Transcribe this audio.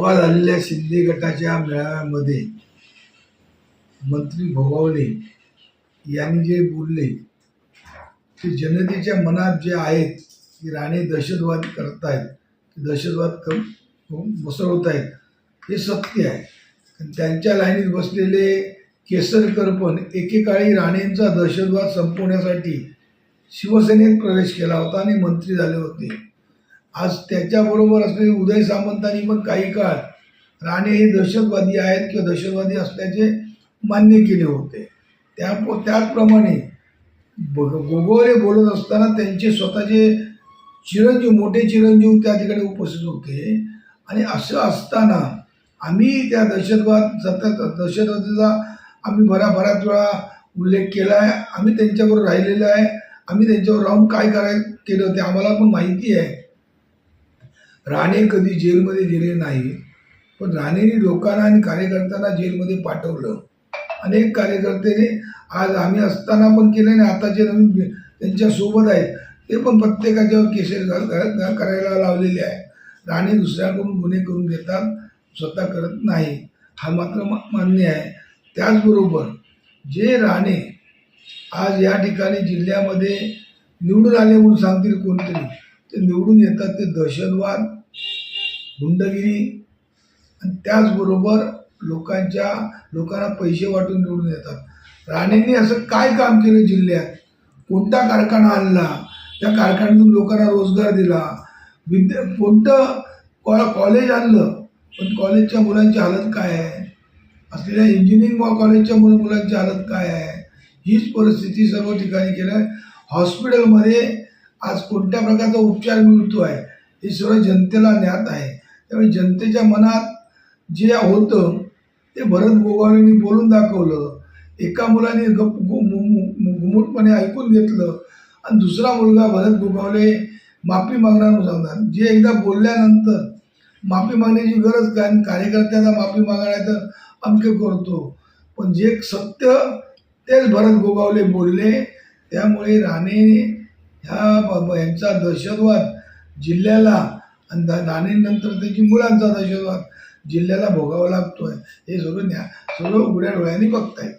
तेव्हा झालेल्या शिंदे गटाच्या मेळाव्यामध्ये मंत्री भोगावले. यांनी जे बोलले ते जनतेच्या मनात जे आहेत की राणे दहशतवाद करतायत दहशतवाद क बसवत आहेत हे सत्य आहे. त्यांच्या लाईनीत बसलेले केसरकर पण एकेकाळी राणेंचा दहशतवाद संपवण्यासाठी शिवसेनेत प्रवेश केला होता आणि मंत्री झाले होते. आज त्याच्याबरोबर असलेले उदय सामंतांनी पण काही काळ राणे हे दहशतवादी आहेत किंवा दहशतवादी असल्याचे मान्य केले होते. त्या त्याचप्रमाणे गोगोरे बोलत असताना त्यांचे स्वतःचे चिरंजीव मोठे चिरंजीव त्या ठिकाणी उपस्थित होते. आणि असं असताना आम्ही त्या दहशतवाद सतत दहशतवादाचा आम्ही भरा बऱ्याच वेळा उल्लेख केला आहे. आम्ही त्यांच्याबरोबर राहिलेलो आहे. आम्ही त्यांच्यावर राहून काय कराय केलं ते आम्हाला पण माहिती आहे. राणे कधी जेलमध्ये गेले नाही पण राणेने लोकांना आणि कार्यकर्त्यांना जेलमध्ये पाठवलं. अनेक कार्यकर्ते आज आम्ही असताना पण केले आणि आता जे नवीन त्यांच्यासोबत आहेत ते पण प्रत्येकाच्यावर केसेस करायला लावलेले आहे राणे दुसऱ्याकडून गुन्हे करून घेतात स्वतः करत नाही. हा मात्र मान्य आहे. त्याचबरोबर जे राणे आज या ठिकाणी जिल्ह्यामध्ये निवडून आले म्हणून सांगतील कोणतरी ते निवडून येतात ते दहशतवाद गुंडगिरी आणि त्याचबरोबर लोकांच्या लोकांना पैसे वाटून निवडून येतात. राणेंनी असं काय काम केलं जिल्ह्यात? कोणता कारखाना आणला? त्या कारखान्यातून लोकांना रोजगार दिला. विद्या कोणतं कॉ कॉलेज आणलं? पण कॉलेजच्या मुलांची हालत काय आहे? असलेल्या इंजिनिअरिंग कॉलेजच्या मुलं मुलांची हालत काय आहे? हीच परिस्थिती सर्व ठिकाणी केलं आहे हॉस्पिटलमध्ये आज कोणत्या प्रकारचा उपचार मिळतो आहे हे सर्व जनतेला ज्ञात आहे. त्यामुळे जनतेच्या मनात जे होतं ते भरत गोगावलेंनी बोलून दाखवलं. एका मुलाने गप गु- मु- ऐकून घेतलं आणि दुसरा मुलगा भरत गोगावले माफी मागणार म्हणून सांगतात. जे एकदा बोलल्यानंतर माफी मागण्याची गरज काय आणि कार्यकर्त्यांना माफी मागण्याचं तर अमके करतो. पण जे सत्य तेच भरत गोगावले बोलले. त्यामुळे राणे ह्या यांचा दहशतवाद जिल्ह्याला आणि दा- राणेंनंतर त्याची मुलांचा दहशतवाद जिल्ह्याला भोगावा लागतोय. हे सगळं न्या सगळं उघड्या डोळ्यांनी बघतायत.